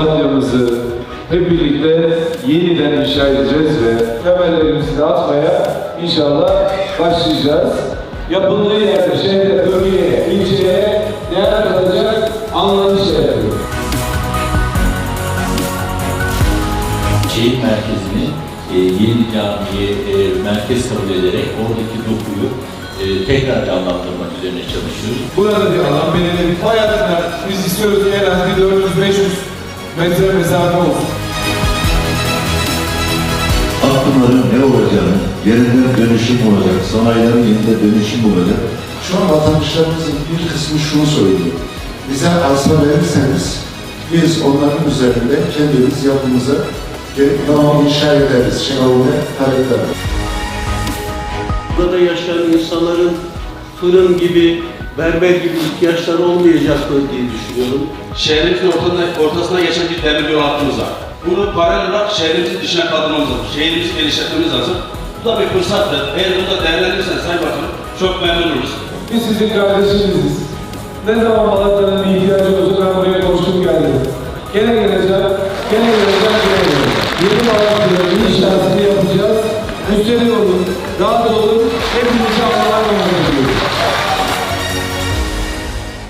Malatya'mızı hep birlikte yeniden inşa edeceğiz ve temellerimizi atmaya inşallah başlayacağız. Yapıldığı yerde, şehre, bölgeye, ilçeye değer katacak anlayış yapıyor. şehir merkezini e, yeni camiye e, merkez kabul ederek oradaki dokuyu e, tekrar canlandırmak üzerine çalışıyoruz. Burada bir alan belirledik. Hayatlar biz istiyoruz en az bir 400-500 metre mesafe olsun. Akımların ne olacağını, yeniden dönüşüm olacak, sanayilerin yeniden dönüşüm olacak. Şu an vatandaşlarımızın bir kısmı şunu söylüyor. Bize arsa verirseniz biz onların üzerinde kendimiz yapımıza tamam inşa ederiz şeklinde talepler var. Burada yaşayan insanların fırın gibi, berber gibi ihtiyaçları olmayacaktır diye düşünüyorum. Şehrimizin ortasına, ortasına geçen bir demir yol hattımız var. Bunu paralel olarak şehrimizin dışına kaldırmamız lazım. Şehrimizi genişletmemiz lazım. Bu da bir fırsattır. Eğer bunu da değerlendirirsen Sayın Bakanım çok memnun oluruz. Biz sizin kardeşiniziz. Ne zaman Malatya'nın bir ihtiyacı olsa ben buraya koştum geldim. Gene geleceğim, gene geleceğim, gene geleceğim. Yeni Malatya'da bir yapacağız. Müşteri olun, rahat olun,